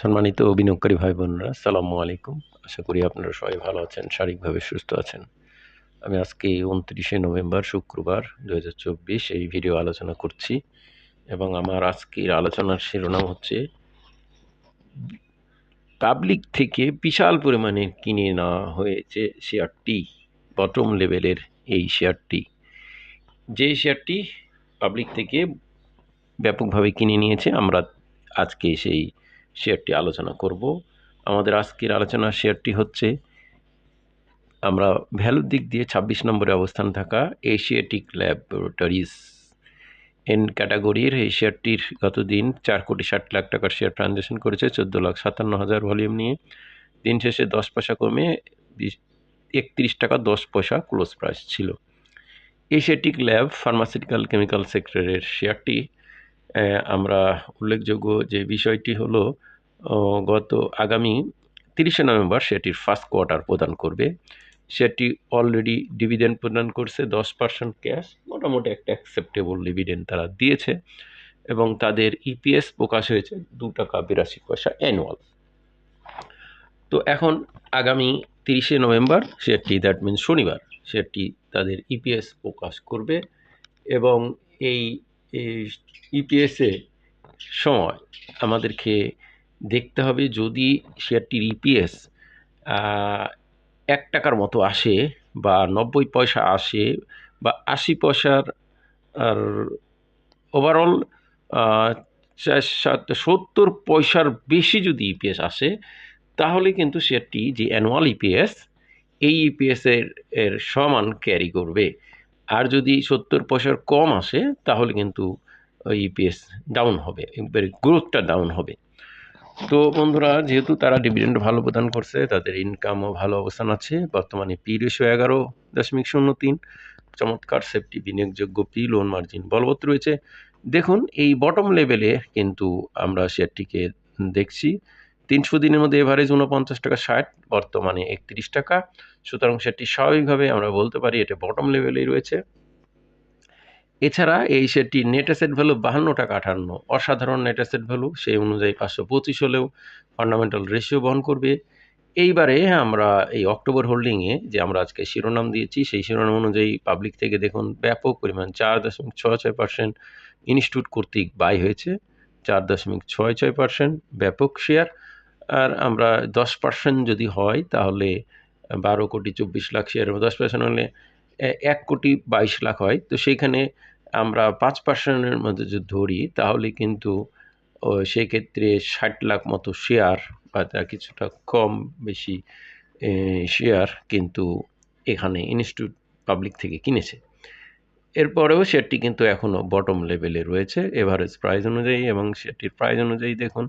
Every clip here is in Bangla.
সম্মানিত বিনিয়োগকারী ভাই বোনরা সালামু আলাইকুম। আশা করি আপনারা সবাই ভালো আছেন, শারীরিকভাবে সুস্থ আছেন। আমি আজকে উনত্রিশে নভেম্বর, শুক্রবার দু হাজার চব্বিশ এই ভিডিও আলোচনা করছি এবং আমার আজকের আলোচনার শিরোনাম হচ্ছে, পাবলিক থেকে বিশাল পরিমাণে কিনে নেওয়া হয়েছে শেয়ারটি বটম লেভেলের এই শেয়ারটি। যে শেয়ারটি পাবলিক থেকে ব্যাপকভাবে কিনে নিয়েছে, আমরা আজকে সেই শেয়ারটি আলোচনা করব। আমাদের আজকের আলোচনার শেয়ারটি হচ্ছে, আমরা ভ্যালুর দিক দিয়ে ২৬ নম্বরে অবস্থান থাকা এশিয়াটিক ল্যাবরেটরিজ এন ক্যাটাগরির এই শেয়ারটির গতদিন চার কোটি ষাট লাখ টাকার শেয়ার ট্রানজ্যাকশন করেছে, চোদ্দ লাখ সাতান্ন হাজার ভলিউম নিয়ে। দিন শেষে দশ পয়সা কমে একত্রিশ টাকা দশ পয়সা ক্লোজ প্রাইস ছিল। এশিয়াটিক ল্যাব ফার্মাসিউটিক্যাল কেমিক্যাল সেক্টরের শেয়ারটি আমরা উল্লেখযোগ্য যে বিষয়টি হলো গত আগামী তিরিশে নভেম্বর সেটির ফার্স্ট কোয়ার্টার প্রদান করবে। সেটি অলরেডি ডিভিডেন্ড প্রদান করছে, দশ পার্সেন্ট ক্যাশ মোটামুটি একটা অ্যাকসেপ্টেবল ডিভিডেন্ড তারা দিয়েছে এবং তাদের ইপিএস প্রকাশ হয়েছে দু টাকা বিরাশি পয়সা অ্যানুয়াল তো এখন আগামী তিরিশে নভেম্বর সেটি দ্যাট মিন শনিবার, সেটি তাদের ইপিএস প্রকাশ করবে এবং এই ইপিএসে সময় আমাদেরকে দেখতে হবে যদি শেয়ারটির ইপিএস এক টাকার মতো আসে বা নব্বই পয়সা আসে বা আশি পয়সার, আর ওভারঅল সত্তর পয়সার বেশি যদি ইপিএস আসে, তাহলে কিন্তু শেয়ারটি যে অ্যানুয়াল ইপিএস এই ইপিএসের এর সমান ক্যারি করবে। আর যদি সত্তর পয়সার কম আসে, তাহলে কিন্তু ইপিএস ডাউন হবে গ্রোথটা ডাউন হবে। তো বন্ধুরা, যেহেতু তারা ডিভিডেন্ড ভালো প্রদান করছে, তাদের ইনকামও ভালো অবস্থান আছে। বর্তমানে পি রেশিও এগারো দশমিক শূন্য তিন। চমৎকার সেফটি বিনিয়োগযোগ্য পি লোন মার্জিন বলবৎ রয়েছে। দেখুন, এই বটম লেভেলে কিন্তু আমরা শেয়ারটিকে দেখছি। তিনশো দিনের মধ্যে এভারেজ উনপঞ্চাশ টাকা ষাট, বর্তমানে একত্রিশ টাকা। সুতরাং সেটি স্বাভাবিকভাবে আমরা বলতে পারি এটা বটম লেভেলেই রয়েছে। এছাড়া এই শেয়ারটি নেট অ্যাসেট ভ্যালু বাহান্ন টাকা আঠান্ন অসাধারণ নেট অ্যাসেট ভ্যালু সেই অনুযায়ী পাঁচশো পঁচিশ হলেও ফান্ডামেন্টাল রেশিও বহন করবে। এইবারে আমরা এই অক্টোবর হোল্ডিংয়ে যে আমরা আজকে শিরোনাম দিয়েছি, সেই শিরোনাম অনুযায়ী পাবলিক থেকে দেখুন ব্যাপক পরিমাণ চার দশমিক ছয় ছয় পার্সেন্ট ইনস্টিটিউট কর্তৃক বাই হয়েছে। চার দশমিক ছয় ছয় পার্সেন্ট ব্যাপক শেয়ার আর আমরা দশ পার্সেন্ট যদি হয়, তাহলে বারো কোটি চব্বিশ লাখ শেয়ার দশ পার্সেন্ট হলে এক কোটি বাইশ লাখ হয়। তো সেইখানে আমরা পাঁচ পার্সেন্টের মধ্যে যদি ধরি, তাহলে কিন্তু সেই ক্ষেত্রে ষাট লাখ মতো শেয়ার বা তা কিছুটা কম বেশি শেয়ার কিন্তু এখানে ইনস্টিটিউট পাবলিক থেকে কিনেছে। এরপরেও শেয়ারটি কিন্তু এখনও বটম লেভেলে রয়েছে এভারেজ প্রাইস অনুযায়ী এবং সেটির প্রাইস অনুযায়ী দেখুন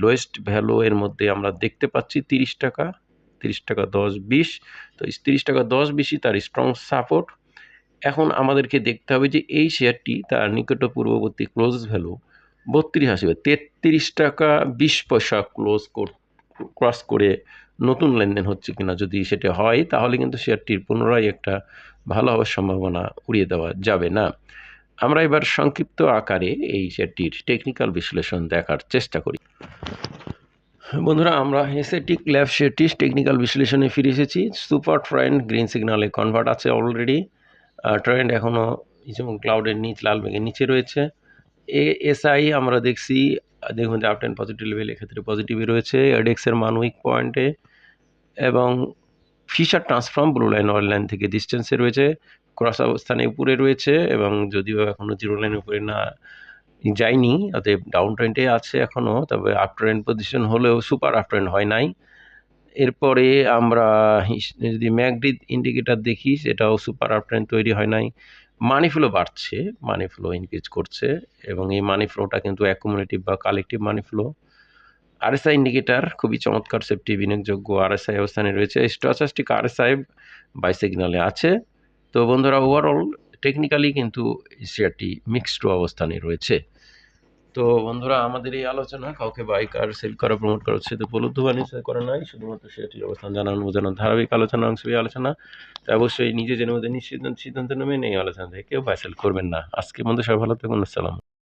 লোয়েস্ট ভ্যালু এর মধ্যে আমরা দেখতে পাচ্ছি তিরিশ টাকা। তিরিশ টাকা দশ বিশ। তো তিরিশ টাকা দশ বিশই তার স্ট্রং সাপোর্ট এখন আমাদেরকে দেখতে হবে যে এই শেয়ারটি তার নিকট পূর্ববর্তী ক্লোজ ভ্যালু বত্রিশ আসবে। তেত্রিশ টাকা বিশ পয়সা ক্লোজ ক্রস করে নতুন লেনদেন হচ্ছে কিনা যদি সেটা হয়, তাহলে কিন্তু শেয়ারটির পুনরায় একটা ভালো হওয়ার সম্ভাবনা উড়িয়ে দেওয়া যাবে না। আমরা এবার সংক্ষিপ্ত আকারে এই শেয়ারটির টেকনিক্যাল বিশ্লেষণ দেখার চেষ্টা করি। বন্ধুরা, আমরা এসেটিক ল্যাব সেটিস টেকনিক্যাল বিশ্লেষণে ফিরে এসেছি। সুপার ট্রেন্ড গ্রিন সিগনালে কনভার্ট আছে অলরেডি ট্রেন্ড এখনও যেমন ক্লাউডের নিচ, লাল মেঘের নিচে রয়েছে। এ এসআই আমরা দেখছি, দেখুন যে আপ টেন পজিটিভ লেভেল এক্ষেত্রে পজিটিভই রয়েছে। এডেক্সের মান উইক পয়েন্টে এবং fisher transform blue line oil line থেকে ডিস্টেন্সে রয়েছে। ক্রস অবস্থানে উপরে রয়েছে এবং যদিও এখনও জিরো লাইনের উপরে না যায়নি, অতএব ডাউন ট্রেন্ডে আছে এখনও তবে আপ ট্রেন্ড পজিশন হলেও সুপার আপ ট্রেন্ড হয় নাই। এরপরে আমরা যদি ম্যাকডিদ ইন্ডিকেটার দেখি, সেটাও সুপার আপ ট্রেন্ড তৈরি হয় নাই। মানি ফ্লো বাড়ছে মানি ফ্লো ইনক্রিজ করছে, এবং এই মানি ফ্লোটা কিন্তু অ্যাকুমুলেটিভ বা collective money flow RSI indicator খুবই চমৎকার সেফটি বিনিয়োগযোগ্য আরএসআই অবস্থানে রয়েছে। স্টচাস্টিক আরএসআই বাই সিগনালে আছে। তো বন্ধুরা ওভারঅল টেকনিক্যালি কিন্তু শেয়ারটি মিক্সড অবস্থানে রয়েছে। তো বন্ধুরা, আমাদের এই আলোচনা কাউকে বাইক আর সেল করা প্রমোট করা উচিত উপলব্ধ বা নিশ্চয় করা নাই, শুধুমাত্র সেটির অবস্থান জানানো বোঝানোর ধারাবাহিক আলোচনা অংশ এই আলোচনা। তো অবশ্যই নিজে জেনে মধ্যে নিশ্চিত সিদ্ধান্ত নেবেন, এই আলোচনা থেকে কেউ বাই সেল করবেন না। আজকে বন্ধু সবাই ভালো থাকুন, আসসালাম